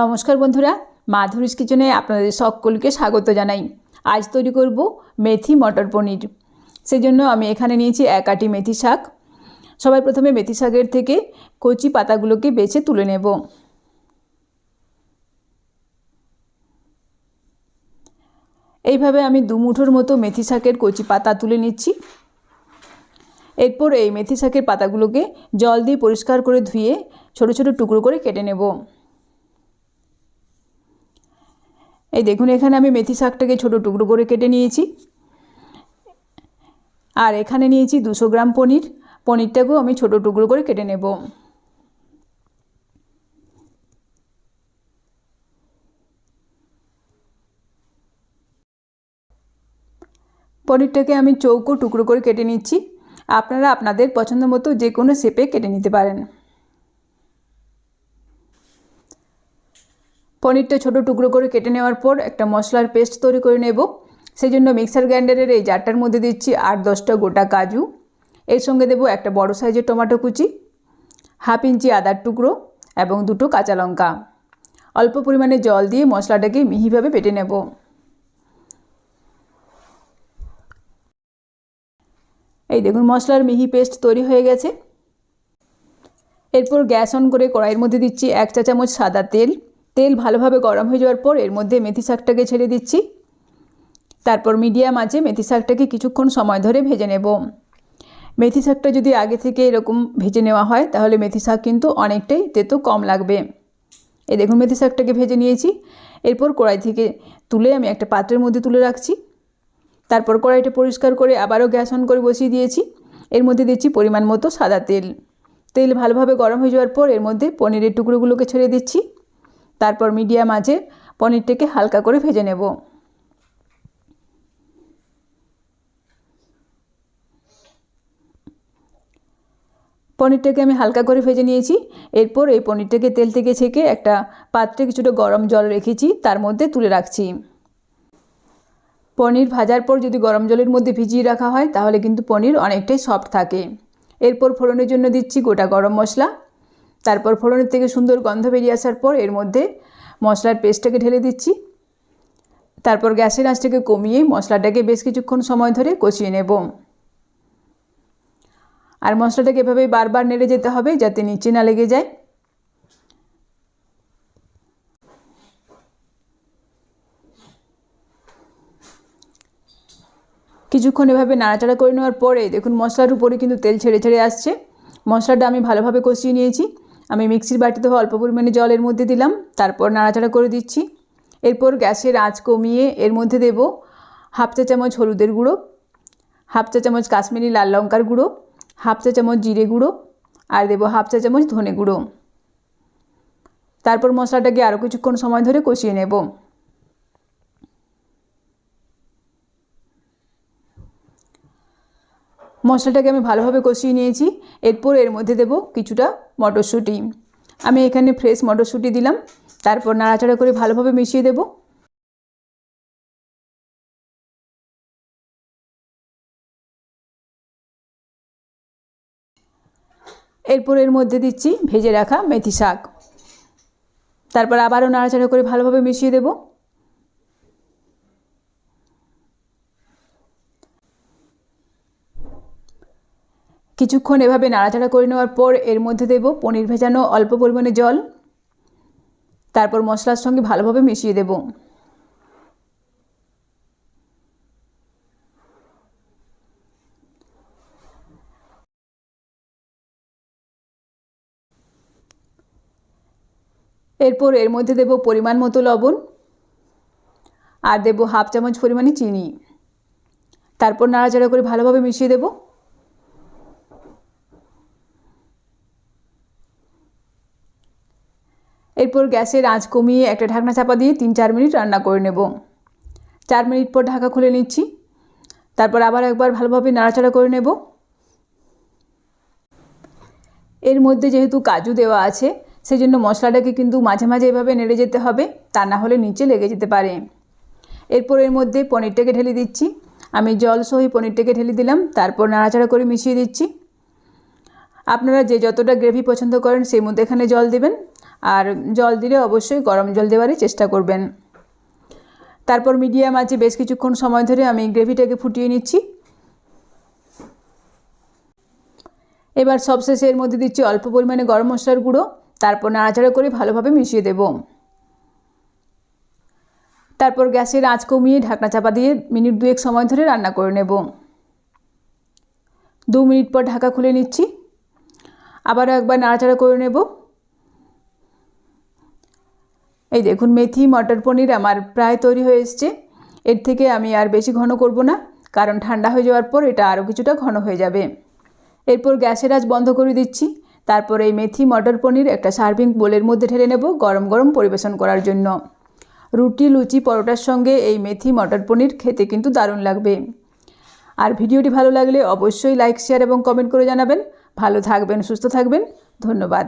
নমস্কার বন্ধুরা, মাধুরীস কিচেনে আপনাদের সকলকে স্বাগত জানাই। আজ তৈরি করব মেথি মটর পনির। সেজন্য আমি এখানে নিয়েছি এক আটি মেথি শাক। সবাই প্রথমে মেথি শাকের থেকে কচি পাতাগুলোকে বেছে তুলে নেব। এইভাবে আমি দু মুঠোর মতো মেথি শাকের কচি পাতা তুলে নিচ্ছি। এরপর এই মেথি শাকের পাতাগুলোকে জল দিয়ে পরিষ্কার করে ধুয়ে ছোট ছোট টুকরো করে কেটে নেব। এই দেখুন, এখানে আমি মেথি শাকটাকে ছোটো টুকরো করে কেটে নিয়েছি। আর এখানে নিয়েছি দুশো গ্রাম পনির। পনিরটাকেও আমি ছোটো টুকরো করে কেটে নেব। পনিরটাকে আমি চৌকো টুকরো করে কেটে নিচ্ছি। আপনারা আপনাদের পছন্দ মতো যে কোনো শেপে কেটে নিতে পারেন। পনিরটা ছোটো টুকরো করে কেটে নেওয়ার পর একটা মশলার পেস্ট তৈরি করে নেব। সেই জন্য মিক্সার গ্রাইন্ডারের এই জারটার মধ্যে দিচ্ছি আট দশটা গোটা কাজু। এর সঙ্গে দেব একটা বড় সাইজের টমেটো কুচি, হাফ ইঞ্চি আদার টুকরো এবং দুটো কাঁচা লঙ্কা। অল্প পরিমাণে জল দিয়ে মশলাটাকে মিহিভাবে পেটে নেব। এই দেখুন, মশলার মিহি পেস্ট তৈরি হয়ে গেছে। এরপর গ্যাস অন করে কড়াইয়ের মধ্যে দিচ্ছি এক চা চামচ সাদা তেল। তেল ভালোভাবে গরম হয়ে যাওয়ার পর এর মধ্যে মেথি শাকটাকে ছেড়ে দিচ্ছি। তারপর মিডিয়াম আছে মেথি শাকটাকে কিছুক্ষণ সময় ধরে ভেজে নেব। মেথি শাকটা যদি আগে থেকে এরকম ভেজে নেওয়া হয়, তাহলে মেথি শাক কিন্তু অনেকটাই তেতো কম লাগবে। এই দেখুন, মেথি শাকটাকে ভেজে নিয়েছি। এরপর কড়াই থেকে তুলে আমি একটা পাত্রের মধ্যে তুলে রাখছি। তারপর কড়াইটা পরিষ্কার করে আবারও গ্যাস অন করে বসিয়ে দিয়েছি। এর মধ্যে দিচ্ছি পরিমাণ মতো সাদা তেল। তেল ভালোভাবে গরম হয়ে যাওয়ার পর এর মধ্যে পনিরের টুকরোগুলোকে ছেড়ে দিচ্ছি। তারপর মিডিয়াম আঁচে পনিরটাকে হালকা করে ভেজে নেব। পনিরটাকে আমি হালকা করে ভেজে নিয়েছি। এরপর এই পনিরটাকে তেল থেকে ছেঁকে একটা পাত্রে কিছুটা গরম জল রেখেছি, তার মধ্যে তুলে রাখছি। পনির ভাজার পর যদি গরম জলের মধ্যে ভিজিয়ে রাখা হয়, তাহলে কিন্তু পনির অনেকটাই সফট থাকে। এরপর ফোড়নের জন্য দিচ্ছি গোটা গরম মশলা। তারপর ফোড়নের থেকে সুন্দর গন্ধ বেরিয়ে আসার পর এর মধ্যে মশলার পেস্টটাকে ঢেলে দিচ্ছি। তারপর গ্যাসের আঁচটাকে কমিয়ে মশলাটাকে বেশ কিছুক্ষণ সময় ধরে কষিয়ে নেব। আর মশলাটাকে এভাবে বারবার নেড়ে যেতে হবে যাতে নিচে না লেগে যায়। কিছুক্ষণ এভাবে নাড়াচাড়া করে নেওয়ার পরে দেখুন মশলার উপরে কিন্তু তেল ছেড়ে ছেড়ে আসছে। মশলাটা আমি ভালোভাবে কষিয়ে নিয়েছি। আমি মিক্সির বাটিতে অল্প পরিমাণে জলের মধ্যে দিলাম, তারপর নাড়াচাড়া করে দিচ্ছি। এরপর গ্যাসের আঁচ কমিয়ে এর মধ্যে দেব হাফ চা চামচ হলুদের গুঁড়ো, হাফ চা চামচ কাশ্মীরি লাল লঙ্কার গুঁড়ো, হাফ চা চামচ জিরে গুঁড়ো, আর দেব হাফ চা চামচ ধনে গুঁড়ো। তারপর মশলাটাকে আরও কিছুক্ষণ সময় ধরে কষিয়ে নেব। মশলাটাকে আমি ভালোভাবে কষিয়ে নিয়েছি। এরপর এর মধ্যে দেব কিছুটা মটরশুঁটি। আমি এখানে ফ্রেশ মটরশুঁটি দিলাম। তারপর নাড়াচাড়া করে ভালোভাবে মিশিয়ে দেব। এরপর এর মধ্যে দিচ্ছি ভেজে রাখা মেথি শাক। তারপর আবারও নাড়াচাড়া করে ভালোভাবে মিশিয়ে দেবো। কিছুক্ষণ এভাবে নাড়াচাড়া করে নেওয়ার পর এর মধ্যে দেব পনির ভেজানো অল্প পরিমাণে জল। তারপর মশলার সঙ্গে ভালোভাবে মিশিয়ে দেব। এরপর এর মধ্যে দেব পরিমাণ মতো লবণ আর দেব হাফ চামচ পরিমাণে চিনি। তারপর নাড়াচাড়া করে ভালোভাবে মিশিয়ে দেবো। এরপর গ্যাসের আঁচ কমিয়ে একটা ঢাকনা চাপা দিয়ে তিন চার মিনিট রান্না করে নেব। চার মিনিট পর ঢাকা খুলে নিচ্ছি। তারপর আবার একবার ভালোভাবে নাড়াচাড়া করে নেব। এর মধ্যে যেহেতু কাজু দেওয়া আছে সেই জন্য মশলাটাকে কিন্তু মাঝে মাঝে এভাবে নেড়ে যেতে হবে, তা না হলে নিচে লেগে যেতে পারে। এরপর এর মধ্যে পনিরটাকে ঢেলে দিচ্ছি। আমি জল সহি পনিরটাকে ঢেলে দিলাম, তারপর নাড়াচাড়া করে মিশিয়ে দিচ্ছি। আপনারা যে যতটা গ্রেভি পছন্দ করেন, সেই মধ্যে এখানে জল দেবেন। আর জল দিলে অবশ্যই গরম জল দেওয়ারই চেষ্টা করবেন। তারপর মিডিয়াম আছে বেশ কিছুক্ষণ সময় ধরে আমি গ্রেভিটাকে ফুটিয়ে নিচ্ছি। এবার সবশেষে এর মধ্যে দিচ্ছি অল্প পরিমাণে গরম মশলার গুঁড়ো, তারপর নাড়াচাড়া করে ভালোভাবে মিশিয়ে দেব। তারপর গ্যাসের আঁচ কমিয়ে ঢাকনা চাপা দিয়ে মিনিট দুয়েক সময় ধরে রান্না করে নেব। দু মিনিট পর ঢাকা খুলে নিচ্ছি। আবারও একবার নাড়াচাড়া করে নেব। এই দেখুন, মেথি, মটর পনির আমার প্রায় তৈরি হয়ে এসছে। এর থেকে আমি আর বেশি ঘন করব না, কারণ ঠান্ডা হয়ে যাওয়ার পর এটা আরও কিছুটা ঘন হয়ে যাবে। এরপর গ্যাসের আজ বন্ধ করে দিচ্ছি। তারপর এই মেথি, মটর পনির একটা সার্ভিং বোলের মধ্যে ঢেলে নেব গরম গরম পরিবেশন করার জন্য। রুটি, লুচি, পরোটার সঙ্গে এই মেথি, মটর পনির খেতে কিন্তু দারুণ লাগবে। আর ভিডিওটি ভালো লাগলে অবশ্যই লাইক, শেয়ার এবং কমেন্ট করে জানাবেন। ভালো থাকবেন, সুস্থ থাকবেন। ধন্যবাদ।